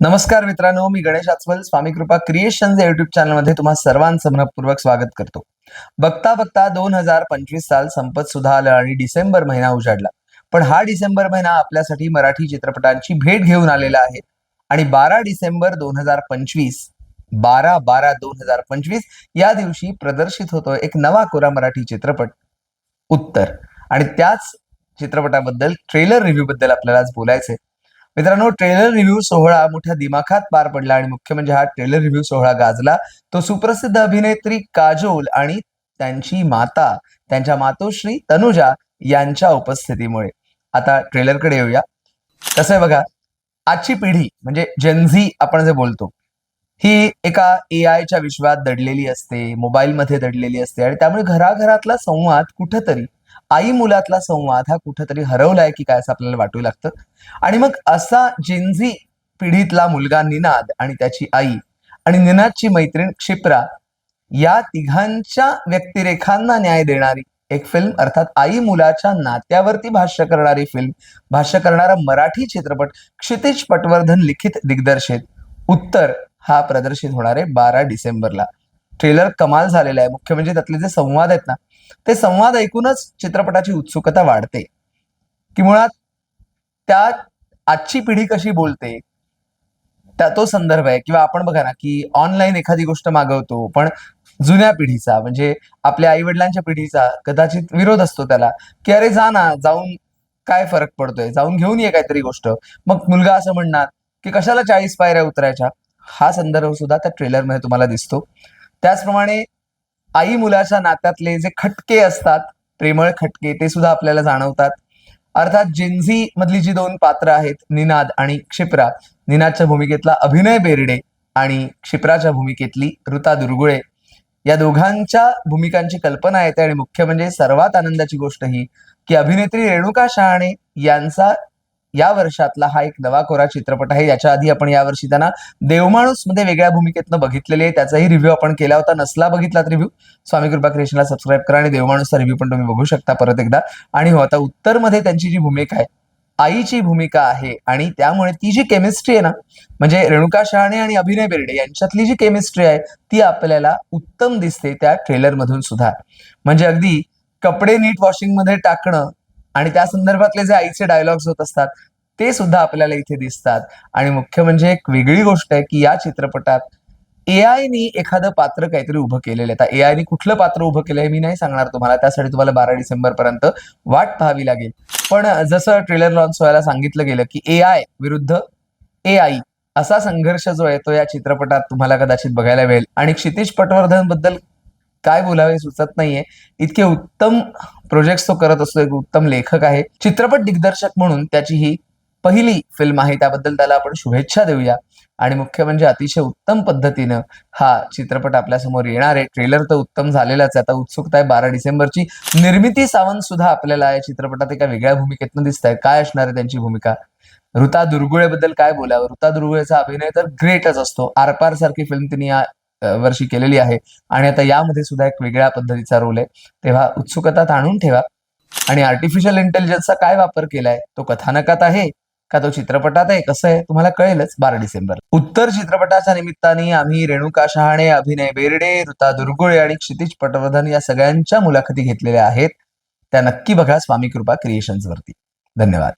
नमस्कार मित्रांनो मी गणेश आचवल स्वामी कृपा क्रिएशन या युट्यूब चॅनलमध्ये तुम्हा सर्वांचं मनपूर्वक स्वागत करतो. बघता बघता दोन हजार पंचवीस साल संपत सुद्धा आलं आणि डिसेंबर महिना उजाडला. पण हा डिसेंबर महिना आपल्यासाठी मराठी चित्रपटांची भेट घेऊन आलेला आहे. आणि बारा डिसेंबर दोन हजार पंचवीस बारा बारा दोन हजार पंचवीस या दिवशी प्रदर्शित होतो एक नवा कोरा मराठी चित्रपट उत्तर. आणि त्याच चित्रपटाबद्दल ट्रेलर रिव्ह्यू बद्दल आपल्याला आज बोलायचंय. मित्रांनो ट्रेलर रिव्ह्यू सोहळा मोठ्या दिमाखात पार पडला आणि मुख्य म्हणजे हा ट्रेलर रिव्ह्यू सोहळा गाजला. तो सुप्रसिद्ध अभिनेत्री काजोल आणि त्यांची माता त्यांच्या मातोश्री तनुजा यांच्या उपस्थितीमुळे. आता ट्रेलरकडे येऊया. कसं आहे बघा आजची पिढी म्हणजे जेनझी आपण जे बोलतो ही एका ए आयच्या विश्वात दडलेली असते मोबाईलमध्ये दडलेली असते आणि त्यामुळे घराघरातला संवाद कुठंतरी आई मुलातला संवाद हा कुठंतरी हरवलाय की काय असं आपल्याला वाटू लागतं? आणि मग असा जिन्झी पिढीतला मुलगा निनाद आणि त्याची आई आणि निनादची मैत्रीण क्षिप्रा या तिघांच्या व्यक्तिरेखांना न्याय देणारी एक फिल्म अर्थात आई मुलाच्या नात्यावरती भाष्य करणारी फिल्म भाष्य करणारा मराठी चित्रपट क्षितिज पटवर्धन लिखित दिग्दर्शित. उत्तर हा प्रदर्शित होणार आहे बारा डिसेंबरला. ट्रेलर कमाल झालेला आहे. मुख्य म्हणजे त्यातले जे संवाद आहेत ना ते संवाद ऐकूनच चित्रपटाची उत्सुकता वाढते. की मुळात त्या आजची पिढी कशी बोलते त्या तो संदर्भ आहे. किंवा आपण बघा ना की ऑनलाईन एखादी गोष्ट मागवतो पण जुन्या पिढीचा म्हणजे आपल्या आई वडिलांच्या पिढीचा कदाचित विरोध असतो त्याला की अरे जा ना जाऊन काय फरक पडतोय? जाऊन घेऊन ये काहीतरी गोष्ट. मग मुलगा असं म्हणणार की कशाला चाळीस पायऱ्या उतरायच्या? हा संदर्भ सुद्धा त्या ट्रेलरमध्ये तुम्हाला दिसतो. त्याचप्रमाणे आई मुलाच्या नात्यातले जे खटके असतात प्रेमळ खटके ते सुद्धा आपल्याला जाणवतात. अर्थात जिन्झी मधली जी दोन पात्र आहेत निनाद आणि क्षिप्रा निनादच्या भूमिकेतला अभिनय बेर्डे आणि क्षिप्राच्या भूमिकेतली ऋता दुर्गुळे. या दोघांच्या भूमिकांची कल्पना येते आणि मुख्य म्हणजे सर्वात आनंदाची गोष्ट ही की अभिनेत्री रेणुका शहाणे यांचा या वर्षातला हा एक नवा कोरा चित्रपट आहे. याच्या आधी आपण यावर्षी त्यांना देवमाणूसमध्ये वेगळ्या भूमिकेतनं बघितलेले आहे. त्याचाही रिव्ह्यू आपण केला होता. नसला बघितलात रिव्ह्यू स्वामी कृपा क्रिएशनला सबस्क्राईब करा आणि देवमाणूसचा रिव्ह्यू पण तुम्ही बघू शकता परत एकदा. आणि हो आता उत्तरमध्ये त्यांची जी भूमिका आहे आईची भूमिका आहे आणि त्यामुळे ती जी केमिस्ट्री आहे ना म्हणजे रेणुका शहाणे आणि अभिनय बेर्डे यांच्यातली जी केमिस्ट्री आहे ती आपल्याला उत्तम दिसते त्या ट्रेलर मधून सुद्धा. म्हणजे अगदी कपडे नीट वॉशिंगमध्ये टाकणं आणि त्या संदर्भातले जे आईचे डायलॉग्स होत असतात ते सुद्धा आपल्याला इथे दिसतात. आणि मुख्य म्हणजे एक वेगळी गोष्ट आहे की या चित्रपटात ए आयनी एखादं पात्र काहीतरी उभं केलेलं आहे. आता ए आयनी कुठलं पात्र उभं केलंय मी नाही सांगणार तुम्हाला. त्यासाठी तुम्हाला बारा डिसेंबर पर्यंत वाट पाहावी लागेल. पण जसं ट्रेलर लॉन्च व्हायला सांगितलं गेलं की ए आय विरुद्ध ए आई असा संघर्ष जो आहे तो या चित्रपटात तुम्हाला कदाचित बघायला मिळेल. आणि क्षितिज पटवर्धनबद्दल काय बोलावे सुचत नाहीये. इतके उत्तम प्रोजेक्ट तो करत असतो एक उत्तम लेखक आहे. चित्रपट दिग्दर्शक म्हणून त्याची ही पहिली फिल्म आहे. त्याबद्दल त्याला आपण शुभेच्छा देऊया. आणि मुख्य म्हणजे अतिशय उत्तम पद्धतीनं हा चित्रपट आपल्यासमोर येणार आहे. ट्रेलर तर उत्तम झालेलाच आहे. आता उत्सुकता आहे बारा डिसेंबरची. निर्मिती सावंत सुद्धा आपल्याला या चित्रपटात एका वेगळ्या भूमिकेतनं दिसत आहे काय असणार आहे त्यांची भूमिका? ऋता दुर्गुळेबद्दल काय बोलावं? ऋता दुर्गुळेचा अभिनय तर ग्रेटच असतो. आरपार सारखी फिल्म तिने या वर्षी केलेली आहे. आणि आता यामध्ये सुद्धा एक वेगळ्या पद्धतीचा रोल आहे. तेव्हा उत्सुकता ताणून ठेवा. आणि आर्टिफिशियल इंटेलिजन्सचा काय वापर केलाय? तो कथानकात आहे का तो चित्रपटात आहे? कसं आहे? तुम्हाला कळेलच बारा डिसेंबर. उत्तर चित्रपटाच्या निमित्ताने आम्ही रेणुका शहाणे अभिनय बेर्डे ऋता दुर्गुळे आणि क्षितिज पटवर्धन या सगळ्यांच्या मुलाखती घेतलेल्या आहेत. त्या नक्की बघा स्वामी कृपा क्रिएशन्स वरती. धन्यवाद.